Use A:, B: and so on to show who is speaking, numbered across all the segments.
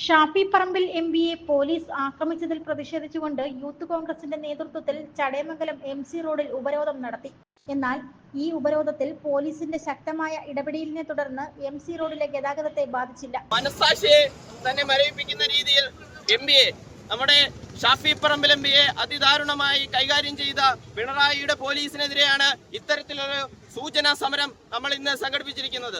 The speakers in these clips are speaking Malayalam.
A: ഷാഫി പറമ്പിൽ എം പിയെ പോലീസ് ആക്രമിച്ചതിൽ പ്രതിഷേധിച്ചുകൊണ്ട് യൂത്ത് കോൺഗ്രസിന്റെ നേതൃത്വത്തിൽ ചടയമംഗലം എം സി റോഡിൽ ഉപരോധം നടത്തി. എന്നാൽ ഈ ഉപരോധത്തിൽ പോലീസിന്റെ ശക്തമായ ഇടപെടലിനെ തുടർന്ന് എം സി റോഡിലെ ഗതാഗതത്തെ ബാധിച്ചില്ല.
B: മനസാക്ഷിയെ തന്നെ മരവിപ്പിക്കുന്ന രീതിയിൽ എം പി എ നമ്മുടെ ഷാഫി പറമ്പിൽ എം പിയെ അതിദാരുണമായി കൈകാര്യം ചെയ്ത പിണറായിയുടെ പോലീസിനെതിരെയാണ് ഇത്തരത്തിലൊരു സൂചനാ സമരം നമ്മൾ ഇന്ന് സംഘടിപ്പിച്ചിരിക്കുന്നത്.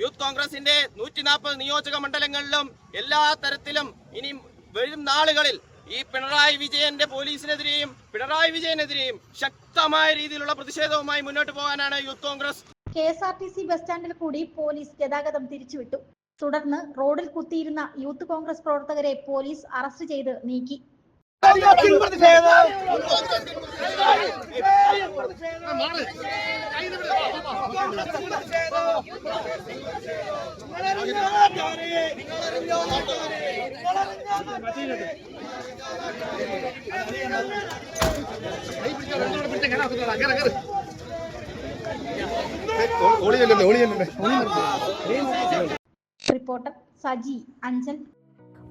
B: യൂത്ത് കോൺഗ്രസിന്റെ നൂറ്റി നാൽപ്പത് നിയോജക മണ്ഡലങ്ങളിലും എല്ലാ തരത്തിലും ഇനി വരും നാളുകളിൽ ഈ പിണറായി വിജയന്റെ പോലീസിനെതിരെയും പിണറായി വിജയനെതിരെയും ശക്തമായ രീതിയിലുള്ള പ്രതിഷേധവുമായി മുന്നോട്ട് പോകാനാണ് youth Congress.
A: K S R T C bus സ്റ്റാൻഡിൽ കൂടി പോലീസ് ഗതാഗതം തിരിച്ചുവിട്ടു. തുടർന്ന് റോഡിൽ കുത്തിയിരുന്ന യൂത്ത് കോൺഗ്രസ് പ്രവർത്തകരെ പോലീസ് അറസ്റ്റ് ചെയ്ത് നീക്കി.
C: ഒളിയല്ലേ ഒളിയല്ലേ
A: റിപ്പോർട്ടർ സജി അഞ്ചൽ